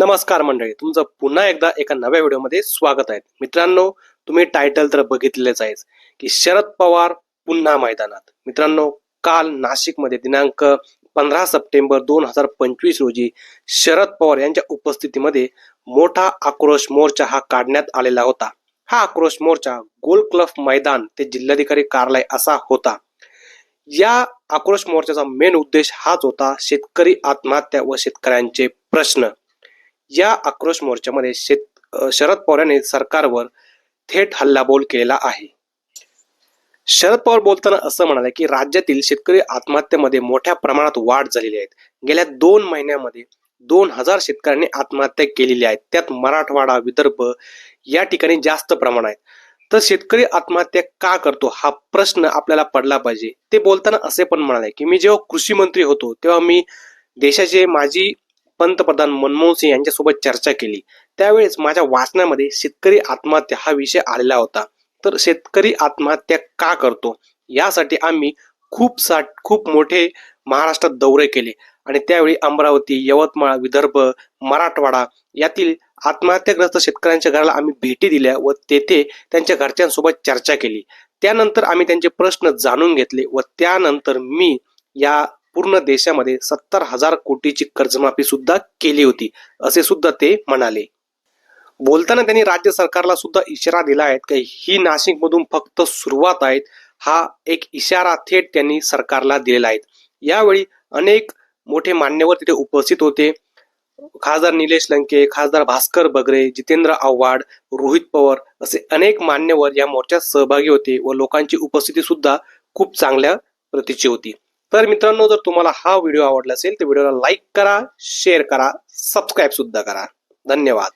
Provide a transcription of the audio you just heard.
नमस्कार मंडळी तुमचं पुन्हा एकदा एका नव्या व्हिडिओमध्ये स्वागत आहे. मित्रांनो तुम्ही टायटल तर बघितलेच आहे की शरद पवार पुन्हा मैदानात. मित्रांनो काल नाशिकमध्ये दिनांक पंधरा सप्टेंबर दोन हजार पंचवीस रोजी शरद पवार यांच्या उपस्थितीमध्ये मोठा आक्रोश मोर्चा हा काढण्यात आलेला होता. हा आक्रोश मोर्चा गोल क्लब मैदान ते जिल्हाधिकारी कार्यालय असा होता. या आक्रोश मोर्चाचा मेन उद्देश हाच होता शेतकरी आत्महत्या व शेतकऱ्यांचे प्रश्न. या आक्रोश मोर्चामध्ये शेत शरद पवार यांनी सरकारवर थेट हल्लाबोल केलेला आहे. शरद पवार बोलताना असं म्हणाले की राज्यातील शेतकरी आत्महत्येमध्ये मोठ्या प्रमाणात वाढ झालेली आहे. गेल्या दोन महिन्यामध्ये दोन हजार शेतकऱ्यांनी आत्महत्या केलेली आहेत त्यात मराठवाडा विदर्भ या ठिकाणी जास्त प्रमाण आहेत तर शेतकरी आत्महत्या का करतो? हा प्रश्न आपल्याला पडला पाहिजे. ते बोलताना असे पण म्हणाले की मी जेव्हा कृषी मंत्री होतो तेव्हा मी देशाचे माजी पंतप्रधान मनमोहन सिंग यांच्यासोबत चर्चा केली. त्यावेळेस माझ्या वाचनामध्ये शेतकरी आत्महत्या हा विषय आलेला होता. तर शेतकरी आत्महत्या का करतो? यासाठी आम्ही खूप सा खूप मोठे महाराष्ट्रात दौरे केले. आणि त्यावेळी अमरावती यवतमाळ विदर्भ मराठवाडा यातील आत्महत्याग्रस्त शेतकऱ्यांच्या घराला आम्ही भेटी दिल्या व तेथे त्यांच्या घरच्यांसोबत चर्चा केली. त्यानंतर आम्ही त्यांचे प्रश्न जाणून घेतले व त्यानंतर मी या पूर्ण देशामध्ये सत्तर हजार कोटीची कर्जमाफी सुद्धा केली होती असे सुद्धा ते म्हणाले. बोलताना त्यांनी राज्य सरकारला सुद्धा इशारा दिला आहे की ही नाशिकमधून फक्त सुरुवात आहेत हा एक इशारा थेट त्यांनी सरकारला दिलेला आहे. यावेळी अनेक मोठे मान्यवर तिथे उपस्थित होते. खासदार निलेश लंके खासदार भास्कर बगरे जितेंद्र आव्हाड रोहित पवार असे अनेक मान्यवर या मोर्चात सहभागी होते व लोकांची उपस्थिती सुद्धा खूप चांगल्या प्रतीची होती. तर मित्रांनो जर तुम्हाला हा व्हिडिओ आवडला असेल तर व्हिडिओला लाईक करा शेअर करा सबस्क्राईब सुद्धा करा. धन्यवाद.